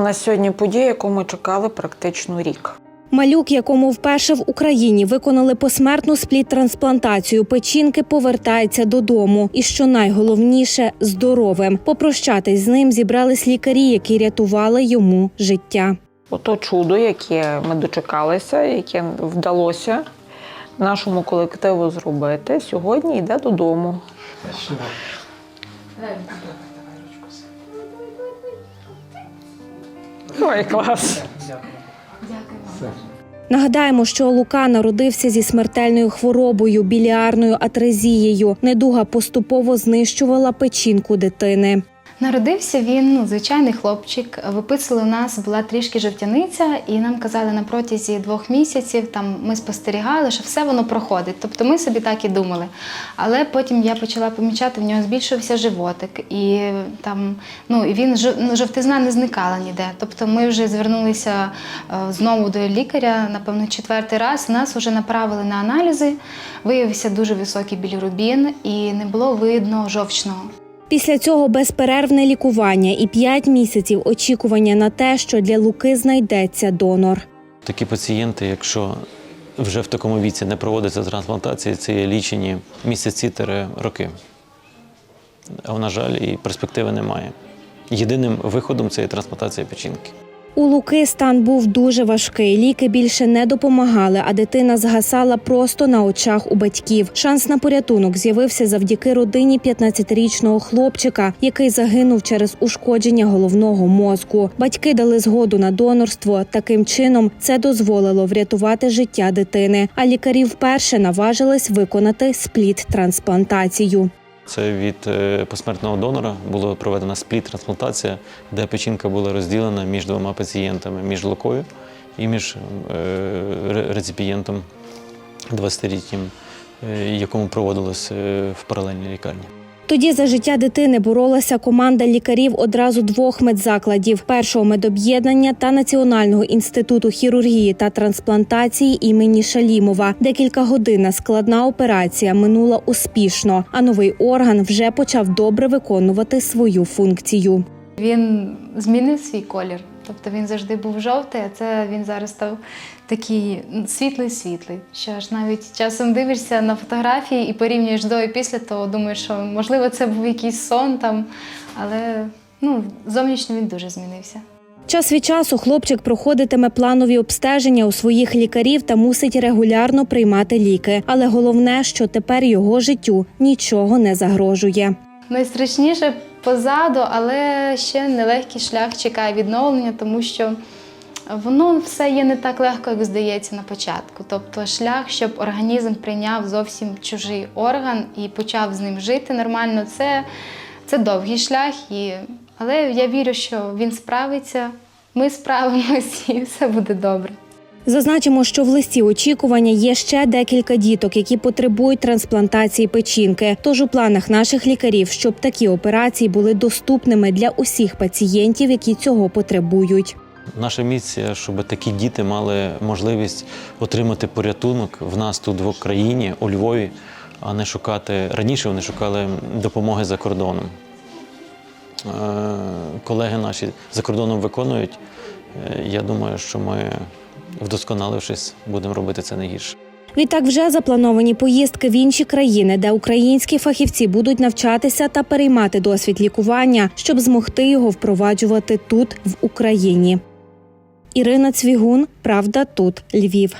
На сьогодні подія, яку ми чекали практично рік. Малюк, якому вперше в Україні виконали посмертну спліт-трансплантацію печінки, повертається додому. І що найголовніше здоровим. Попрощатись з ним зібрались лікарі, які рятували йому життя. Ото чудо, яке ми дочекалися, яке вдалося нашому колективу зробити, сьогодні йде додому. Ой, клас. Нагадаємо, що Лука народився зі смертельною хворобою біліарною атрезією. Недуга поступово знищувала печінку дитини. Народився він, ну, звичайний хлопчик. Виписали у нас була трішки жовтяниця, і нам казали на протязі двох місяців. Там ми спостерігали, що все воно проходить. Тобто ми собі так і думали. Але потім я почала помічати, в нього збільшився животик, і там ну і він ну, жовтизна не зникала ніде. Тобто ми вже звернулися е, знову до лікаря, напевно, четвертий раз. Нас вже направили на аналізи. Виявився дуже високий білірубін, і не було видно жовчного. Після цього безперервне лікування і 5 місяців очікування на те, що для Луки знайдеться донор. Такі пацієнти, якщо вже в такому віці не проводиться трансплантація, це є лічені місяці три роки. А на жаль, і перспективи немає. Єдиним виходом це є трансплантація печінки. У Луки стан був дуже важкий. Ліки більше не допомагали, а дитина згасала просто на очах у батьків. Шанс на порятунок з'явився завдяки родині 15-річного хлопчика, який загинув через ушкодження головного мозку. Батьки дали згоду на донорство. Таким чином це дозволило врятувати життя дитини. А лікарі вперше наважились виконати спліт-трансплантацію. Це від е, посмертного донора була проведена спліт-трансплантація, де печінка була розділена між двома пацієнтами, між Лукою і між е, реципієнтом 20-літнім, е, якому проводилось в паралельній лікарні. Тоді за життя дитини боролася команда лікарів одразу двох медзакладів: першого медоб'єднання та Національного інституту хірургії та трансплантації імені Шалімова. Декілька годин складна операція минула успішно, а новий орган вже почав добре виконувати свою функцію. Він змінив свій колір. Тобто він завжди був жовтий, а це він зараз став такий світлий-світлий. Що аж навіть часом дивишся на фотографії і порівнюєш до і після, то думаєш, що можливо це був якийсь сон там, але ну, зовнішньо він дуже змінився. Час від часу хлопчик проходитиме планові обстеження у своїх лікарів та мусить регулярно приймати ліки. Але головне, що тепер його життю нічого не загрожує. Найстрашніше позаду, але ще нелегкий шлях чекає відновлення, тому що воно все є не так легко, як здається на початку. Тобто шлях, щоб організм прийняв зовсім чужий орган і почав з ним жити нормально, це, це довгий шлях. І... Але я вірю, що він справиться, ми справимось і все буде добре. Зазначимо, що в листі очікування є ще декілька діток, які потребують трансплантації печінки. Тож у планах наших лікарів, щоб такі операції були доступними для усіх пацієнтів, які цього потребують. Наша місія, щоб такі діти мали можливість отримати порятунок в нас тут в Україні, у Львові, а не шукати раніше. Вони шукали допомоги за кордоном. Е, Колеги наші за кордоном виконують. Е, Я думаю, що ми, вдосконалившись, будемо робити це не гірше. Відтак, вже заплановані поїздки в інші країни, де українські фахівці будуть навчатися та переймати досвід лікування, щоб змогти його впроваджувати тут, в Україні. Ірина Цвігун, Правда, тут Львів.